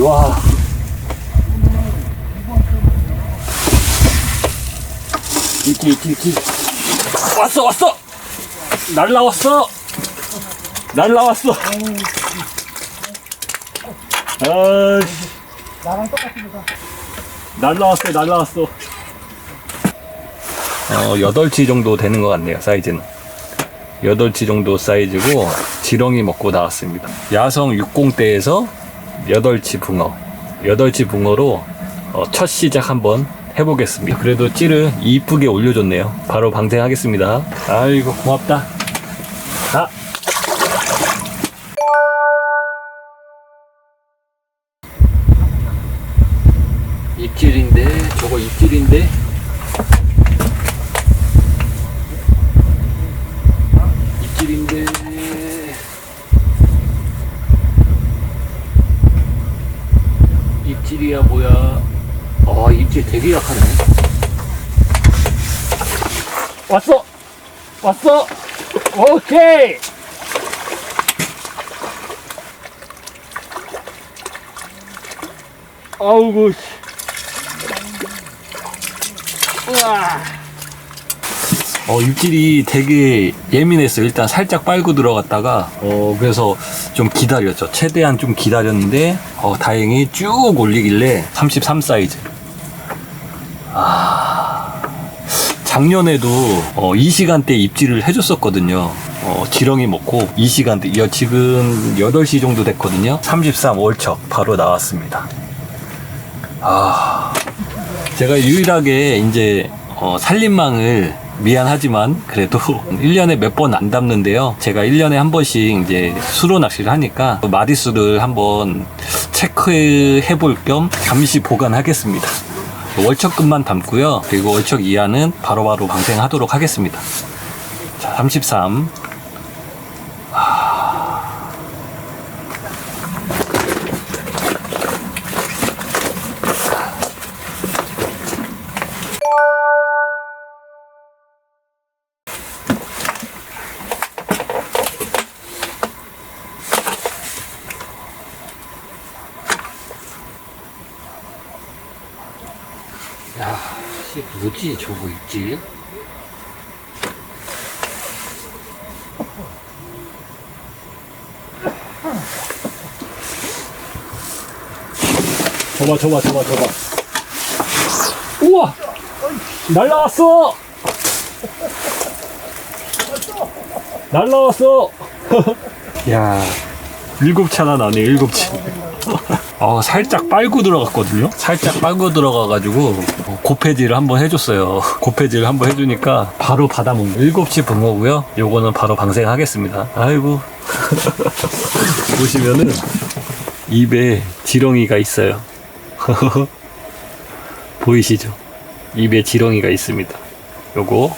와. 이끼, 이끼, 이끼. 왔어, 왔어! 날라왔어! 날라왔어! 아이씨. 나랑 똑같습니다. 날라왔어요, 날라왔어. 어, 8치 정도 되는 것 같네요, 사이즈는. 8치 정도 사이즈고, 지렁이 먹고 나왔습니다. 야성 60대에서 8치 붕어. 8치 붕어로 어, 첫 시작 한번 해보겠습니다. 그래도 찌를 이쁘게 올려줬네요. 바로 방생하겠습니다. 아이고, 고맙다. 아! 입질인데, 저거? 입질인데. 입질이야, 뭐야. 아, 입질 되게 약하네. 왔어! 왔어! 오케이! 아우고, 씨. 우와. 어, 입질이 되게 예민했어요. 일단 살짝 빨고 들어갔다가, 어, 그래서 좀 기다렸죠. 최대한 좀 기다렸는데, 어, 다행히 쭉 올리길래 33 사이즈. 아, 작년에도 어, 이 시간대 입질을 해줬었거든요. 어, 지렁이 먹고 이 시간대, 여, 지금 8시 정도 됐거든요. 33 월척 바로 나왔습니다. 아, 제가 유일하게 이제 어, 살림망을 미안하지만 그래도 1년에 몇 번 안 담는데요. 제가 1년에 한 번씩 이제 수로 낚시를 하니까 마리수를 한번 체크해 볼 겸 잠시 보관하겠습니다. 월척금만 담고요. 그리고 월척 이하는 바로바로 방생하도록 하겠습니다. 자, 33. 야, 씨, 뭐지, 저거 입질? 저봐, 저봐, 저봐, 저봐. 우와! 날라왔어! 날라왔어! 야, 일곱 차나 나네, 일곱 차. 어, 살짝 빨고 들어갔거든요. 살짝 빨고 들어가가지고 어, 고패질을 한번 해줬어요. 고패질 한번 해주니까 바로 받아먹는 7시 붕어고요. 요거는 바로 방생하겠습니다. 아이고 보시면은 입에 지렁이가 있어요. 보이시죠? 입에 지렁이가 있습니다. 요거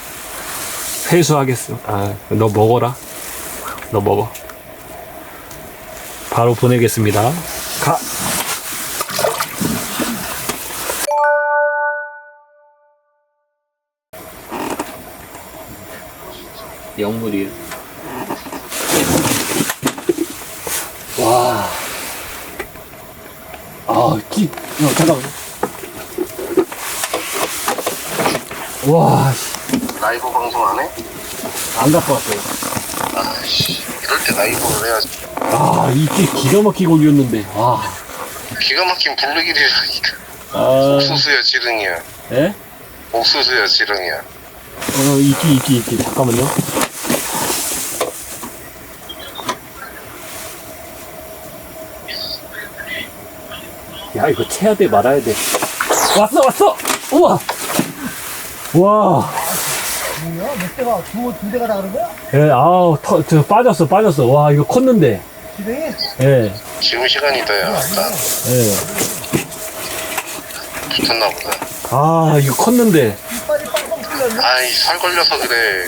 회수하겠습니다. 아, 너 먹어라. 너 먹어. 바로 보내겠습니다. 영물이에요. 와. 아, 기, 야, 잠깐만. 와, 씨, 라이브 방송 안 해? 안 갖고 왔어요. 아씨 이럴 때 라이브를 해야지 아, 이게 기가 막히게 올렸는데. 와. 기가 막힌 블루길이라니까 아, 옥수수야 지렁이야 예? 옥수수야 지렁이야 어, 이끼, 이끼, 이끼. 잠깐만요. 야, 이거 채야 돼, 말아야 돼. 왔어, 왔어! 우와! 와. 뭐야? 몇 대가 두, 두 대가 다 그런 거야? 예, 아우, 터, 저, 빠졌어, 빠졌어. 와, 이거 컸는데. 예, 지금 시간이다, 야. 아까 예. 붙었나 보다. 아, 이거 컸는데. 아이, 살 걸려서 그래.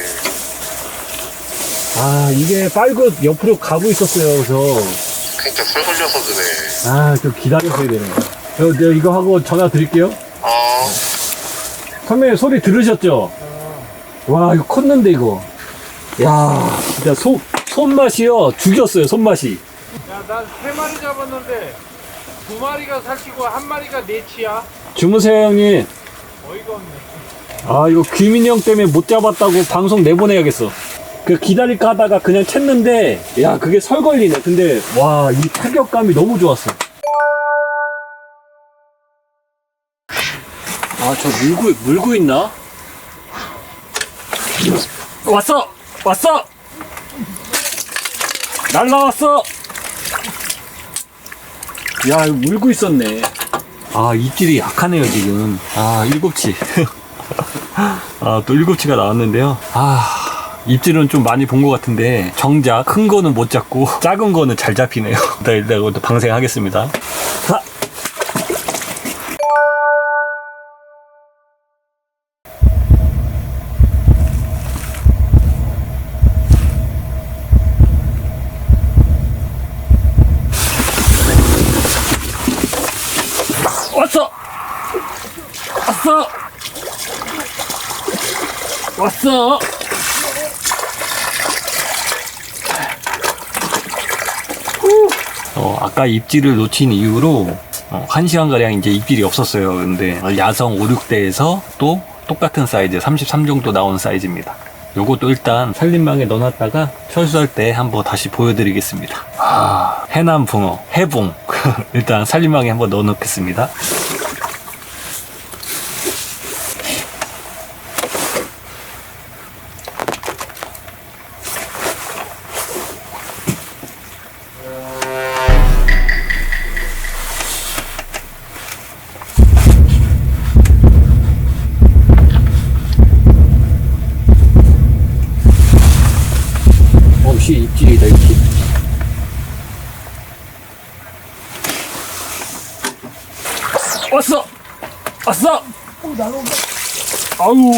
아, 이게 빨고 옆으로 가고 있었어요, 그래서. 그러니까 살 걸려서 그래. 아, 좀 기다렸어야 되는 거야. 저, 내가 이거 하고 전화 드릴게요. 어, 선배님 소리 들으셨죠? 와, 이거 컸는데, 이거. 야 진짜 소, 손맛이요. 죽였어요, 손맛이. 야, 난 세 마리 잡았는데 두 마리가 살찌고 한 마리가 내치야. 주무세요, 형님. 어이가 없네. 아, 이거 귀민이 형 때문에 못 잡았다고 방송 내보내야겠어. 그 기다릴까 하다가 그냥 챘는데, 야, 그게 설 걸리네. 근데, 와, 이 타격감이 너무 좋았어. 아, 저 물고, 물고 있나? 왔어! 왔어! 날라왔어! 야, 이거 물고 있었네. 아, 입질이 약하네요, 지금. 아, 일곱치. 아, 또 일곱치가 나왔는데요. 아, 입질은 좀 많이 본 것 같은데, 정작 큰 거는 못 잡고, 작은 거는 잘 잡히네요. 일단, 일단 이것도 방생하겠습니다. 하! 왔어! 왔어! 왔어! 후. 어, 아까 입질을 놓친 이후로 어, 1시간 가량 이제 입질이 없었어요. 근데 야성 5, 6대에서 또 똑같은 사이즈 33 정도 나온 사이즈입니다. 요것도 일단 살림망에 넣어놨다가 철수할 때 한번 다시 보여드리겠습니다. 아, 해남 붕어, 해붕. 일단 살림망에 한번 넣어놓겠습니다.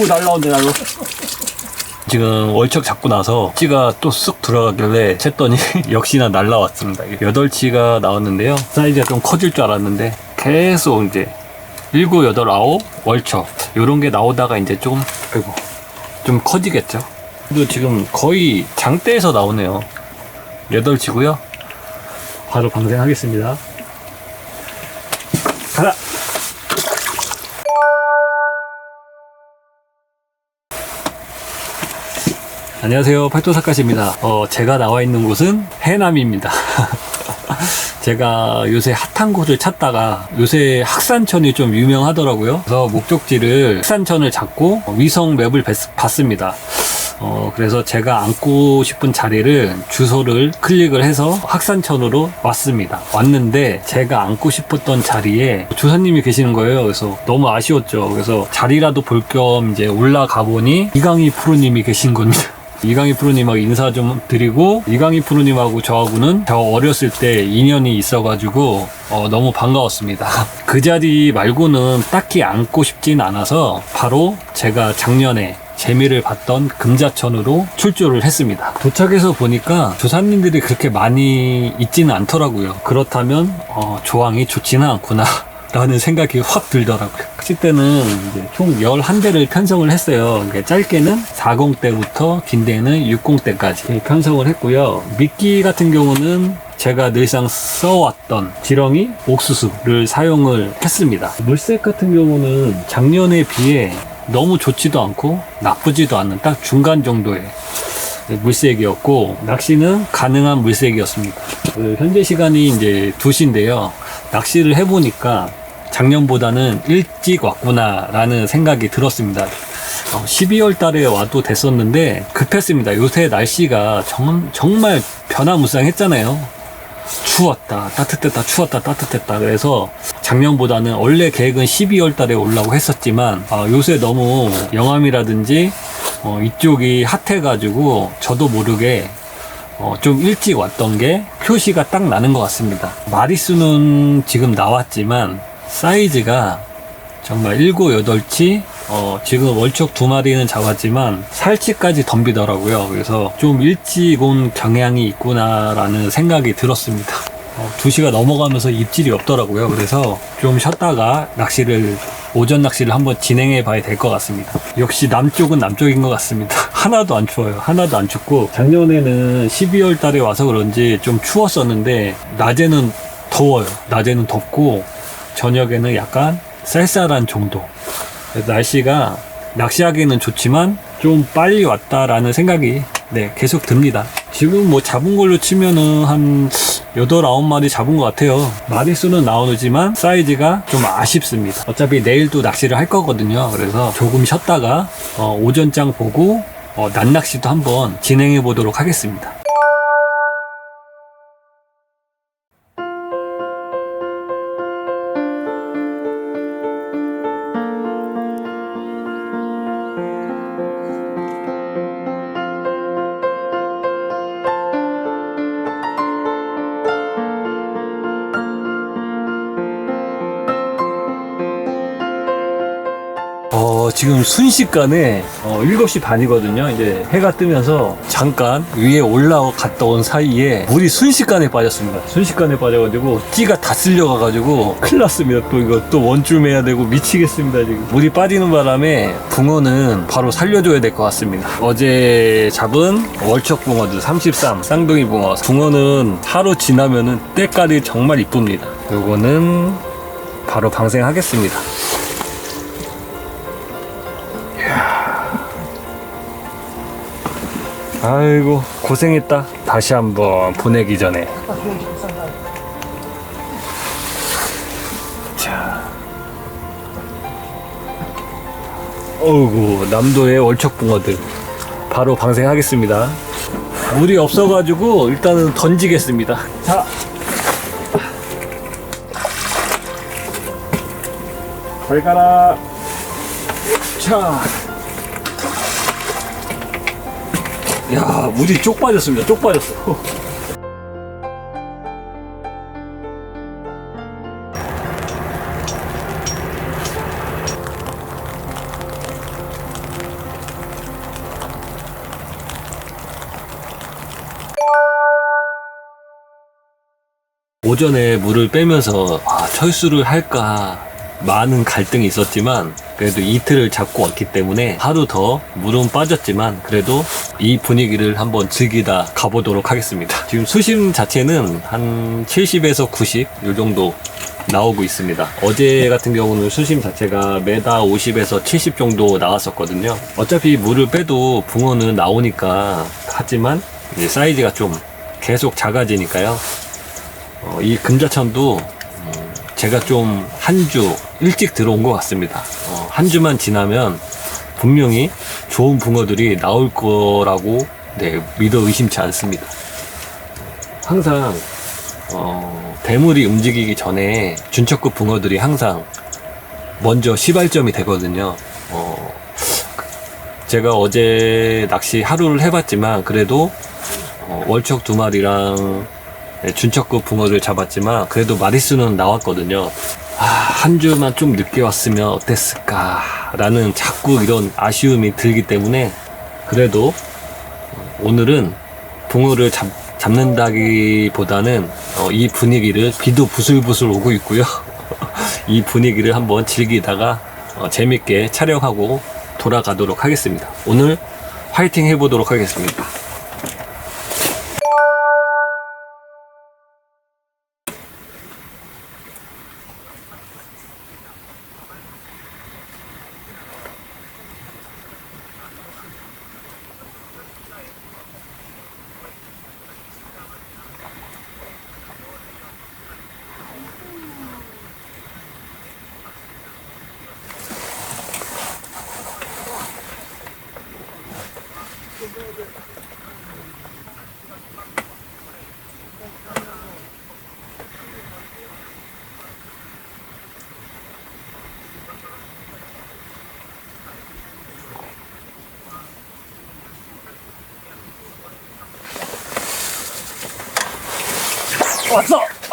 날라온대 날라 지금 월척 잡고 나서 찌가 또 쑥 들어가길래 챘더니 역시나 날라왔습니다 8치가 나왔는데요 사이즈가 좀 커질 줄 알았는데 계속 이제 7, 8, 9 월척 요런 게 나오다가 이제 좀 아이고 좀 커지겠죠 그래도 지금 거의 장대에서 나오네요. 8치고요. 바로 방생하겠습니다. 가라! 안녕하세요. 팔도사카시입니다. 어, 제가 나와 있는 곳은 해남입니다. 제가 요새 핫한 곳을 찾다가 요새 학산천이 좀 유명하더라고요. 그래서 목적지를 학산천을 잡고 위성 맵을 뵀- 봤습니다. 어, 그래서 제가 앉고 싶은 자리를 주소를 클릭을 해서 학산천으로 왔습니다. 왔는데 제가 앉고 싶었던 자리에 조사님이 계시는 거예요. 그래서 너무 아쉬웠죠. 그래서 자리라도 볼 겸 이제 올라가 보니 이강희 프로님이 계신 겁니다. 이강희 프로님하고 인사 좀 드리고 이강희 프로님하고 저하고는 저 어렸을 때 인연이 있어가지고 어, 너무 반가웠습니다. 그 자리 말고는 딱히 앉고 싶진 않아서 바로 제가 작년에 재미를 봤던 금자천으로 출조를 했습니다. 도착해서 보니까 조사님들이 그렇게 많이 있지는 않더라고요. 그렇다면 어, 조항이 좋지는 않구나. 라는 생각이 확 들더라고요. 그때는 이제 총 11대를 편성을 했어요. 그러니까 짧게는 40대부터 긴대는 60대까지 편성을 했고요. 미끼 같은 경우는 제가 늘상 써왔던 지렁이 옥수수를 사용을 했습니다. 물색 같은 경우는 작년에 비해 너무 좋지도 않고 나쁘지도 않은 딱 중간 정도의 물색이었고 낚시는 가능한 물색이었습니다. 그 현재 시간이 이제 2시인데요. 낚시를 해보니까 작년보다는 일찍 왔구나라는 생각이 들었습니다. 12월 달에 와도 됐었는데 급했습니다. 요새 날씨가 정, 정말 변화무쌍했잖아요. 추웠다, 따뜻했다, 추웠다, 따뜻했다. 그래서 작년보다는 원래 계획은 12월 달에 오려고 했었지만 아, 요새 너무 영암이라든지 어, 이쪽이 핫해가지고 저도 모르게 어, 좀 일찍 왔던 게 표시가 딱 나는 것 같습니다. 마리수는 지금 나왔지만 사이즈가 정말 7, 8치 어, 지금 월척 두 마리는 잡았지만 살치까지 덤비더라고요. 그래서 좀 일찍 온 경향이 있구나라는 생각이 들었습니다. 어, 2시가 넘어가면서 입질이 없더라고요. 그래서 좀 쉬었다가 낚시를 오전 낚시를 한번 진행해 봐야 될 것 같습니다. 역시 남쪽은 남쪽인 것 같습니다. 하나도 안 추워요. 하나도 안 춥고 작년에는 12월 달에 와서 그런지 좀 추웠었는데 낮에는 더워요. 낮에는 덥고 저녁에는 약간 쌀쌀한 정도. 날씨가 낚시하기는 좋지만 좀 빨리 왔다라는 생각이 네, 계속 듭니다. 지금 뭐 잡은 걸로 치면은 한 8, 9마리 잡은 것 같아요. 마리수는 나오지만 사이즈가 좀 아쉽습니다. 어차피 내일도 낚시를 할 거거든요. 그래서 조금 쉬었다가 어, 오전장 보고 어, 낮 낚시도 한번 진행해 보도록 하겠습니다. 지금 순식간에 어, 7시 반이거든요. 이제 해가 뜨면서 잠깐 위에 올라갔다 온 사이에 물이 순식간에 빠졌습니다. 순식간에 빠져가지고 찌가 다 쓸려가가지고 큰일 났습니다. 또 이거 또 원줄 매야 되고 미치겠습니다. 지금 물이 빠지는 바람에 붕어는 바로 살려줘야 될 것 같습니다. 어제 잡은 월척 붕어들 33 쌍둥이 붕어 붕어는 하루 지나면은 때깔이 정말 이쁩니다. 요거는 바로 방생하겠습니다. 아이고 고생했다. 다시 한번 보내기 전에. 자. 어이구 남도의 월척붕어들. 바로 방생하겠습니다. 물이 없어가지고 일단은 던지겠습니다. 자. 잘 가라. 자 야, 물이 쪽 빠졌습니다. 쪽 빠졌어. 오전에 물을 빼면서 아, 철수를 할까 많은 갈등이 있었지만 그래도 이틀을 잡고 왔기 때문에 하루 더 물은 빠졌지만 그래도 이 분위기를 한번 즐기다 가보도록 하겠습니다. 지금 수심 자체는 한 70에서 90이 정도 나오고 있습니다. 어제 같은 경우는 수심 자체가 메다 50에서 70 정도 나왔었거든요. 어차피 물을 빼도 붕어는 나오니까 하지만 사이즈가 좀 계속 작아지니까요. 어, 이 금자천도 음, 제가 좀 한 주 일찍 들어온 것 같습니다. 어, 한 주만 지나면 분명히 좋은 붕어들이 나올 거라고 네, 믿어 의심치 않습니다. 항상 어, 대물이 움직이기 전에 준척급 붕어들이 항상 먼저 시발점이 되거든요. 어, 제가 어제 낚시 하루를 해봤지만 그래도 어, 월척 두 마리랑 네, 준척급 붕어를 잡았지만 그래도 마리수는 나왔거든요. 아, 한 주만 좀 늦게 왔으면 어땠을까 라는 자꾸 이런 아쉬움이 들기 때문에 그래도 오늘은 붕어를 잡, 잡는다기보다는 어, 이 분위기를 비도 부슬부슬 오고 있고요. 이 분위기를 한번 즐기다가 어, 재밌게 촬영하고 돌아가도록 하겠습니다. 오늘 화이팅 해보도록 하겠습니다.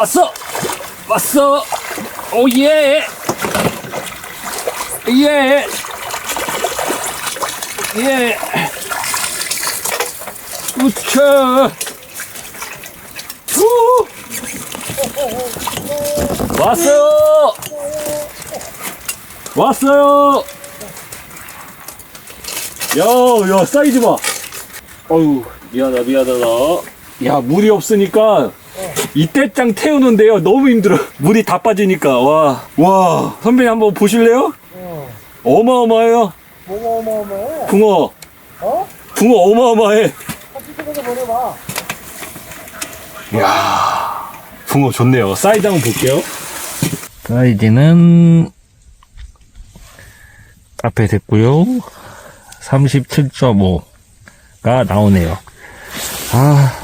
왔어 왔어 왔어 오 예 예. 예. 우차. 후. 왔어요. 왔어요. 야, 야, 사이즈 봐. 어유, 미안하다, 미안하다. 야, 물이 없으니까 이때짱 태우는데요. 너무 힘들어. 물이 다 빠지니까. 와, 와. 선배님 한번 보실래요? 어마어마해요. 어머어머어머. 붕어. 어? 붕어 어마어마해. 보내봐. 이야, 붕어 좋네요. 사이즈 한번 볼게요. 사이즈는 앞에 됐고요. 37.5가 나오네요. 아,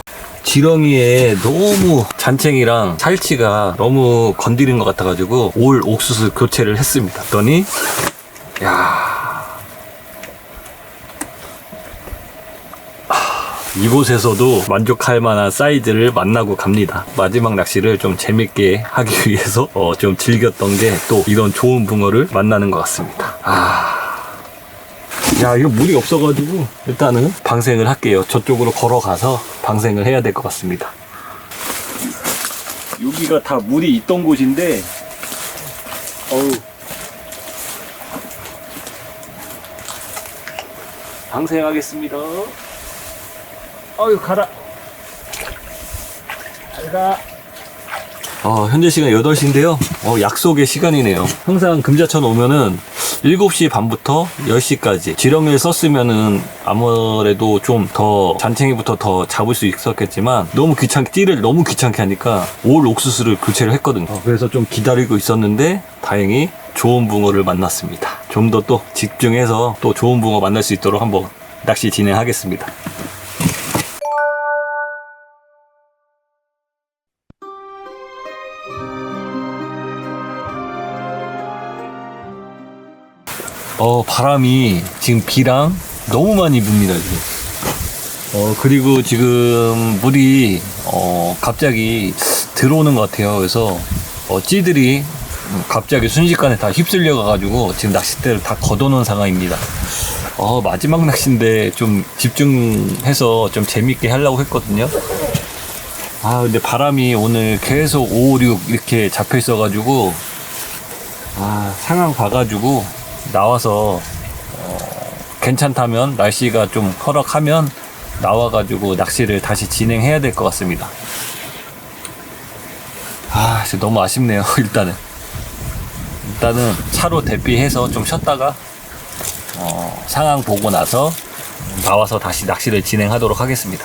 지렁이에 너무 잔챙이랑 살치가 너무 건드린 것 같아가지고 올 옥수수 교체를 했습니다. 그랬더니 야 이곳에서도 만족할 만한 사이즈를 만나고 갑니다. 마지막 낚시를 좀 재밌게 하기 위해서 어, 좀 즐겼던 게 또 이런 좋은 붕어를 만나는 것 같습니다. 아. 야, 이거 물이 없어가지고 일단은 방생을 할게요. 저쪽으로 걸어가서 방생을 해야 될 것 같습니다. 여기가 다 물이 있던 곳인데, 어우. 방생하겠습니다. 어유 가라. 잘가. 어, 현재 시간 8시인데요. 어, 약속의 시간이네요. 항상 금자천 오면은 7시 반부터 10시까지 지렁이를 썼으면은 아무래도 좀 더 잔챙이부터 더 잡을 수 있었겠지만 너무 귀찮게 띠를 너무 귀찮게 하니까 올 옥수수를 교체를 했거든요. 어, 그래서 좀 기다리고 있었는데 다행히 좋은 붕어를 만났습니다. 좀 더 또 집중해서 또 좋은 붕어 만날 수 있도록 한번 낚시 진행하겠습니다. 어, 바람이 지금 비랑 너무 많이 붑니다, 지금. 어, 그리고 지금 물이, 어, 갑자기 들어오는 것 같아요. 그래서, 어, 찌들이 갑자기 순식간에 다 휩쓸려 가가지고 지금 낚싯대를 다 걷어놓은 상황입니다. 어, 마지막 낚시인데 좀 집중해서 좀 재밌게 하려고 했거든요. 아, 근데 바람이 오늘 계속 5, 6 이렇게 잡혀 있어가지고, 아, 상황 봐가지고 나와서 어, 괜찮다면 날씨가 좀 허락하면 나와가지고 낚시를 다시 진행해야 될 것 같습니다. 아, 진짜 너무 아쉽네요. 일단은 일단은 차로 대피해서 좀 쉬었다가 어, 상황 보고 나서 나와서 다시 낚시를 진행하도록 하겠습니다.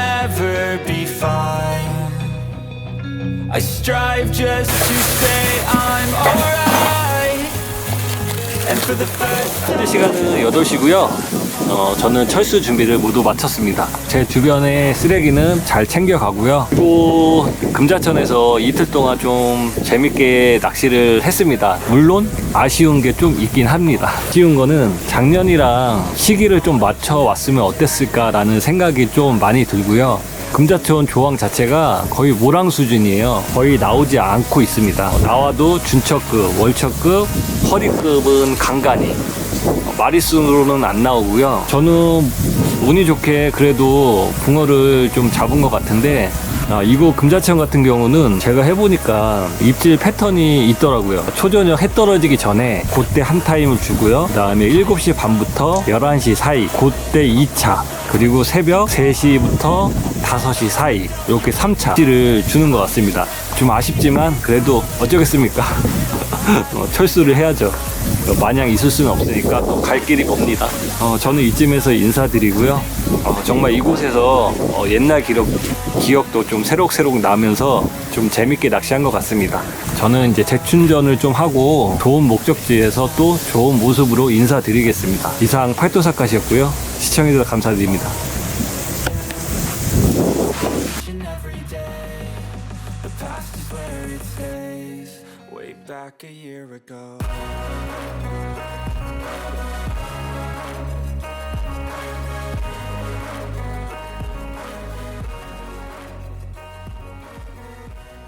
I strive just to say I'm alright. 시간은 8시고요. 어, 저는 철수 준비를 모두 마쳤습니다. 제 주변의 쓰레기는 잘 챙겨가고요. 또 금자천에서 이틀 동안 좀 재밌게 낚시를 했습니다. 물론 아쉬운 게 좀 있긴 합니다. 아쉬운 거는 작년이랑 시기를 좀 맞춰 왔으면 어땠을까라는 생각이 좀 많이 들고요. 금자천 조항 자체가 거의 모랑 수준이에요. 거의 나오지 않고 있습니다. 어, 나와도 준척급, 월척급, 허리급은 간간히 어, 마리수로는 안 나오고요. 저는 운이 좋게 그래도 붕어를 좀 잡은 것 같은데 아, 이거 금자천 같은 경우는 제가 해보니까 입질 패턴이 있더라고요. 초저녁 해 떨어지기 전에 그때 한 타임을 주고요. 그 다음에 7시 반부터 11시 사이 그때 2차 그리고 새벽 3시부터 5시 사이 이렇게 3차 입질을 주는 것 같습니다. 좀 아쉽지만 그래도 어쩌겠습니까? 어, 철수를 해야죠. 마냥 있을 수는 없으니까 또 갈 길이 멉니다. 어, 저는 이쯤에서 인사드리고요. 어, 정말 이곳에서 어, 옛날 기록, 기억도 좀 새록새록 나면서 좀 재밌게 낚시한 것 같습니다. 저는 이제 재충전을 좀 하고 좋은 목적지에서 또 좋은 모습으로 인사드리겠습니다. 이상 팔도사카시였고요. 시청해주셔서 감사드립니다.